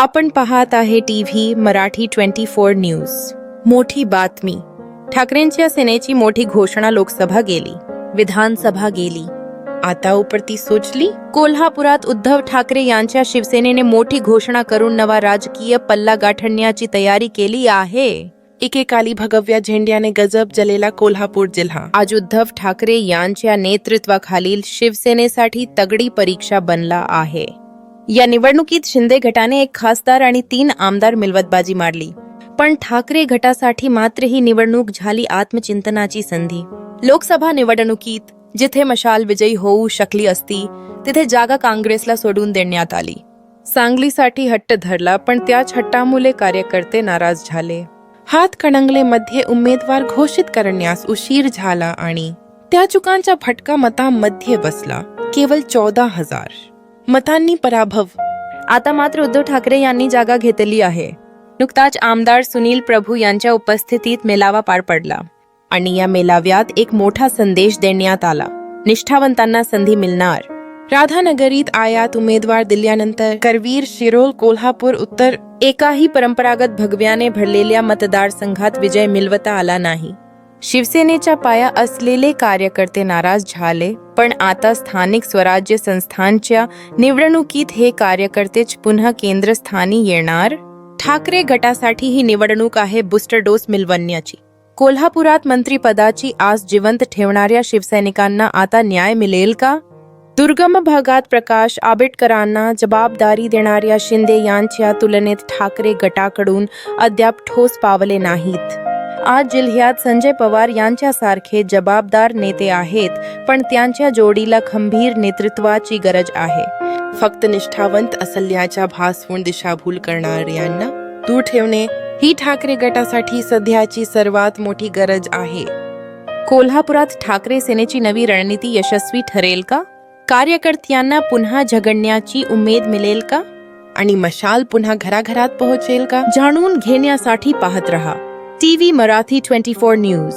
आपण पाहत आहे T V Marathi twenty four news. मोठी बातमी. ठाकरेंच्या सेनेची मोठी घोषणा लोकसभा गेली. विधानसभा गेली. आता उपरती सोचली कोल्हापुरात उद्धव ठाकरे यांच्या शिवसेनेने मोठी घोषणा करून नवा राजकीय पल्ला गाठण्याची तयारी केली आहे. एकेकाली भगव्या झेंड्याने गजब जलेला कोल्हापूर जिल्हा. आज उद्धव ठाकरे यांच्या नेतृत्वाखालील शिवसेनेसाठी तगडी परीक्षा बनला आहे. या निवडणुकीत शिंदे गटाने एक खासदार आणि तीन आमदार मिलवतबाजी मारली. पण ठाकरे गटासाठी मात्र ही निवडणूक झाली आत्मचिंतनाची संधी. लोकसभा निवडणुकीत जिथे मशाल विजयी होऊ शकली असती तिथे जागा काँग्रेसला सोडून देण्यात आली. सांगलीसाठी हट्ट धरला पण त्याच हट्टामुळे कार्यकर्ते नाराज झाले. हातकणंगले मध्ये उमेदवार घोषित करण्यास उशीर झाला आणि त्या चुकांचा फटका मतामध्ये बसला. केवळ चौदा हजार. मतांनी पराभव. आता मात्र उद्धव ठाकरे यांनी जागा घेतली आहे. नुकताच आमदार सुनील प्रभू यांच्या उपस्थितीत मेलावा पार पडला. आणि या मेलाव्यात एक मोठा संदेश देण्यात आला. निष्ठावंतांना संधी मिळणार. राधानगरीत आयात उमेदवार दिल्यानंतर करवीर शिरोळ कोल्हापूर उत्तर एकाही परंपरागत भगव्याने भरलेल्या मतदारसंघात विजय मिळवता आला नाही. शिवसेनेच्या पाया असलेले कार्यकर्ते नाराज झाले पण आता स्थानिक स्वराज्य संस्थांच्या निवडणुकीत हे कार्यकर्तेच पुन्हा केंद्रस्थानी येणार? ठाकरे गटासाठी ही निवडणूक आहे बूस्टर डोस मिळवण्याची कोल्हापुरात मंत्रीपदाची आस जिवंत ठेवणाऱ्या शिवसैनिकांना आता न्याय मिळेल का? दुर्गम भागात प्रकाश आंबेडकरांना जबाबदारी देणाऱ्या शिंदे यांच्या तुलनेत ठाकरे गटाकडून अद्याप ठोस पावले नाहीत. आज जिल्ह्यात संजय पवार यांच्यासारखे जबाबदार नेते आहेत पण त्यांच्या जोडीला खंबीर नेतृत्वाची गरज आहे. फक्त निष्ठावंत असल्याच्या भासवून दिशाभूल करणाऱ्यांना दूर ठेवणे ही ठाकरे गटासाठी सध्याची सर्वात मोठी गरज आहे. कोल्हापुरात ठाकरे सेनेची नवी रणनीती यशस्वी ठरेल का? कार्यकर्त्यांना पुन्हा झगडण्याची उमेद मिळेल का? आणि मशाल पुन्हा घराघरात पोहोचेल का? जाणून घेण्यासाठी पाहत रहा. TV Marathi twenty four news